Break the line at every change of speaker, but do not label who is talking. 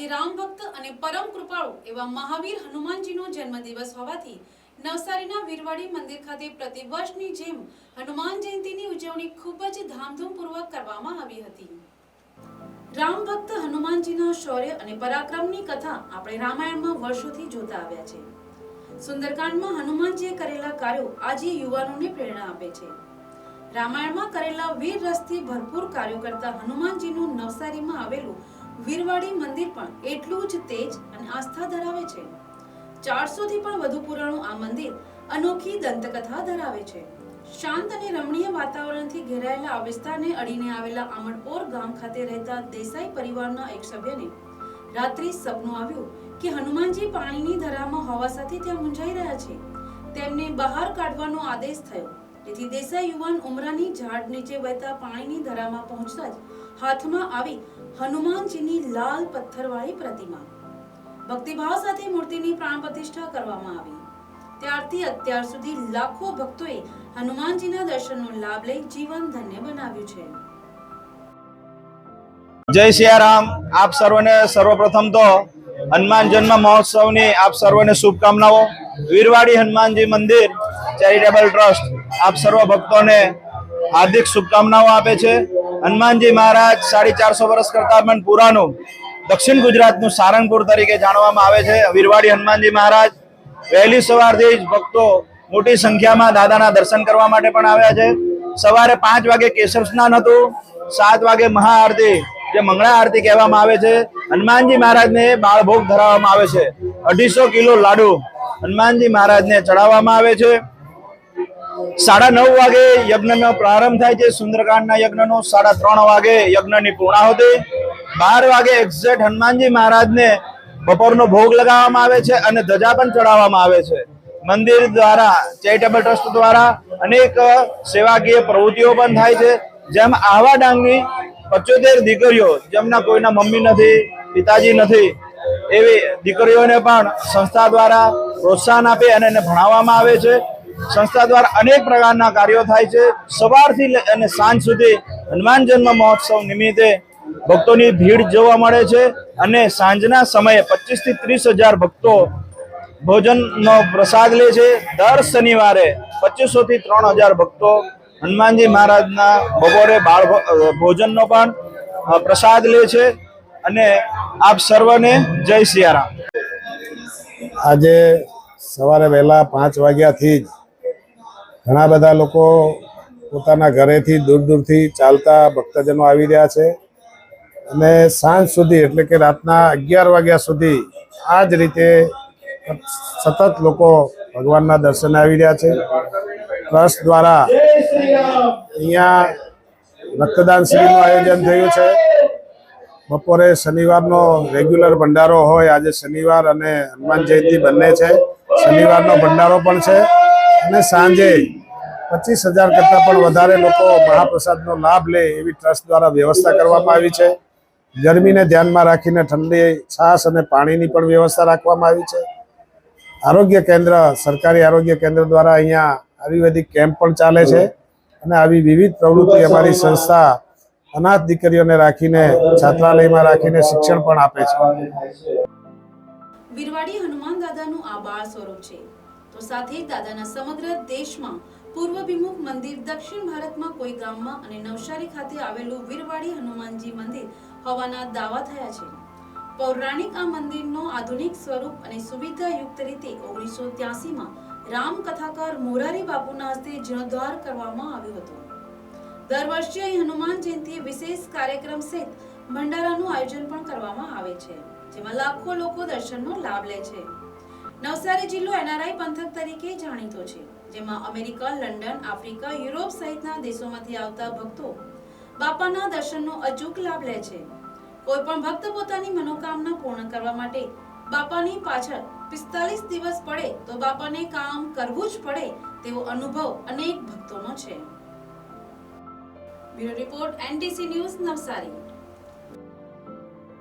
આજે રામ ભક્ત અને પરમ કૃપાળુ એવા મહાવીર હનુમાનજીનો જન્મદિવસ હોવાથી નવસારીના વીરવાડી મંદિર ખાતે પ્રતિવર્ષની જેમ હનુમાન જયંતીની ઉજવણી ખૂબ જ ધામધૂમપૂર્વક કરવામાં આવી હતી. રામ ભક્ત હનુમાનજીના શૌર્ય અને પરાક્રમની કથા આપણે રામાયણમાં વર્ષોથી જોતા આવ્યા છે. સુંદરકાંડમાં હનુમાનજીએ કરેલા કાર્યો આજે યુવાનોને પ્રેરણા આપે છે. રામાયણમાં કરેલા વીર રસથી ભરપૂર કાર્યો કરતા હનુમાનજીનું નવસારીમાં આવેલું વીરવાડી મંદિર પણ એટલું જ તેજ અને આસ્થા ધરાવે છે. ચારસો થી પણ વધુ પુરાણું આ મંદિર અનોખી દંતકથા ધરાવે છે. શાંત અને રમણીય વાતાવરણથી ઘેરાયેલા આ વિસ્તારને અડીને આવેલા આમણપોર ગામ ખાતે રહેતા દેસાઈ પરિવારના એક સભ્યને રાત્રિ સપનું આવ્યું કે હનુમાનજી પાણીની ધરામાં હોવા સાથે ત્યાં મૂંઝાઈ રહ્યા છે. તેમને બહાર કાઢવાનો આદેશ થયો. તેથી દેસાઈ યુવાન ઉમરાની ઝાડ નીચે વહેતા પાણીની ધરામાં પહોંચતા જ હાથમાં આવી હનુમાનજીની લાલ પથ્થરવાળી પ્રતિમા. ભક્તિભાવ સાથે મૂર્તિની પ્રાણ પ્રતિષ્ઠા કરવામાં આવી. ત્યારથી અત્યાર સુધી લાખો ભક્તોએ હનુમાનજીના દર્શનનો લાભ લઈ જીવન ધન્ય બનાવ્યું છે.
જય સિયારામ. આપ સર્વને સર્વપ્રથમ તો હનુમાન જન્મ મહોત્સવની આપ સર્વને શુભકામનાઓ. વીરવાડી હનુમાનજી મંદિર ચેરિટેબલ ટ્રસ્ટ આપ સર્વ ભક્તોને હાર્દિક શુભકામનાઓ આપે છે. હનુમાનજી મહારાજ સાડી ચારસો વર્ષ કરતા પણ પુરાનું દક્ષિણ ગુજરાતનું સારંગપુર તરીકે જાણવામાં આવે છે. વીરવાડી હનુમાનજી મહારાજ વહેલી સવારથી જ ભક્તો મોટી સંખ્યામાં દાદાના દર્શન કરવા માટે પણ આવ્યા છે. સવારે પાંચ વાગે કેશવ સ્નાન હતું. સાત વાગે મહાઆરતી, જે મંગળા આરતી કહેવામાં આવે છે. હનુમાનજી મહારાજને બાળભોગ ધરાવવામાં આવે છે. અઢીસો કિલો લાડુ હનુમાનજી મહારાજને ચડાવવામાં આવે છે. સાડા નવ વાગે યજ્ઞનો પ્રારંભ થાય છે. સુંદરકાંડના યજ્ઞનો સાડા ત્રણ વાગે યજ્ઞની પૂર્ણાહુતિ. બાર વાગે એક્ઝેક્ટ હનુમાનજી મહારાજને બપોરનો ભોગ લગાવવામાં આવે છે અને ધજા પણ ચડાવવામાં આવે છે. મંદિર દ્વારા, ચેરિટેબલ ટ્રસ્ટ દ્વારા અનેક સેવાકીય પ્રવૃત્તિઓ પણ થાય છે. જેમ આવા ડાંગની પચોતેર દીકરીઓ, જેમના કોઈના મમ્મી નથી, પિતાજી નથી, એવી દીકરીઓને પણ સંસ્થા દ્વારા પ્રોત્સાહન આપી અને એને ભણાવવામાં આવે છે. સંસ્થા દ્વારા અનેક પ્રકારના કાર્યો થાય છે. સવારથી અને સાંજ સુધી હનુમાન જન્મ મહોત્સવ નિમિત્તે ભક્તોની ભીડ જોવા મળે છે અને સાંજના સમયે પચીસથી ત્રીસ હજાર ભક્તો ભોજનનો પ્રસાદ લે છે. દર શનિવારે પચીસો થી ત્રણ હજાર ભક્તો હનુમાનજી મહારાજના બપોરે બાળ ભોજનનો પણ પ્રસાદ લે છે અને આપ સર્વને જય સિયારામ.
આજે સવારે વહેલા પાંચ વાગ્યાથી જ ઘણા બધા લોકો પોતાના ઘરેથી દૂર દૂરથી ચાલતા ભક્તજનો આવી રહ્યા છે. અને સાંજ સુધી, એટલે કે રાતના અગિયાર વાગ્યા સુધી, આ જ રીતે સતત લોકો ભગવાનના દર્શને આવી રહ્યા છે. ટ્રસ્ટ દ્વારા અહીંયા રક્તદાન શિબિરનું આયોજન થયું છે. બપોરે શનિવારનો રેગ્યુલર ભંડારો હોય, આજે શનિવાર અને હનુમાન જયંતિ બંને છે. શનિવારનો ભંડારો પણ છે. અને સાંજે પચીસ હજાર કરતાં પણ વધારે લોકો મહાપ્રસાદનો લાભ લે એવી ટ્રસ્ટ દ્વારા વ્યવસ્થા કરવામાં આવી છે. ગરમીને ધ્યાનમાં રાખીને ઠંડી, છાશ અને પાણીની પણ વ્યવસ્થા રાખવામાં આવી છે. આરોગ્ય કેન્દ્ર, સરકારી આરોગ્ય કેન્દ્ર દ્વારા અહીંયા આયુર્વેદિક કેમ્પ પણ ચાલે છે અને આવી વિવિધ પ્રવૃત્તિ અમારી સંસ્થા અનાથ દીકરીઓને રાખીને, છાત્રાલયમાં રાખીને શિક્ષણ પણ આપે છે.
બિરવાડી હનુમાન દાદાનું આ બાળ સ્વરૂપ છે. સાથે દાદાના સમગ્ર દેશમાં પૂર્વ વિમુખ મંદિર દક્ષિણ ભારતમાં કોઈ ગામમાં અને નવસારી ખાતે આવેલું વીરવાડી હનુમાનજી મંદિર હોવાના દાવા થયા છે. પૌરાણિક આ મંદિરનો આધુનિક સ્વરૂપ અને સુવિધાયુક્ત રીતે ઓગણીસો ત્યાસીમાં રામ કથાકાર મોરારી બાપુના હસ્તે જીર્ણોદ્ધાર કરવામાં આવ્યો હતો. દર વર્ષે અહીં હનુમાન જયંતિએ વિશેષ કાર્યક્રમ સહિત ભંડારાનું આયોજન પણ કરવામાં આવે છે, જેમાં લાખો લોકો દર્શનનો લાભ લે છે. નવસારી જિલ્લો એનઆરઆઈ પંથક તરીકે જાણીતો છે, જેમાં અમેરિકા, લંડન, આફ્રિકા, યુરોપ સહિતના દેશોમાંથી આવતા ભક્તો બાપાના દર્શનનો અચૂક લાભ લે છે. કોઈ પણ ભક્ત પોતાની મનોકામના પૂર્ણ કરવા માટે બાપાની પાછળ પિસ્તાલીસ દિવસ પડે તો બાપાને કામ કરવું જ પડે તેવો અનુભવ અનેક ભક્તોનો છે. Bureau report NTC news Navsari.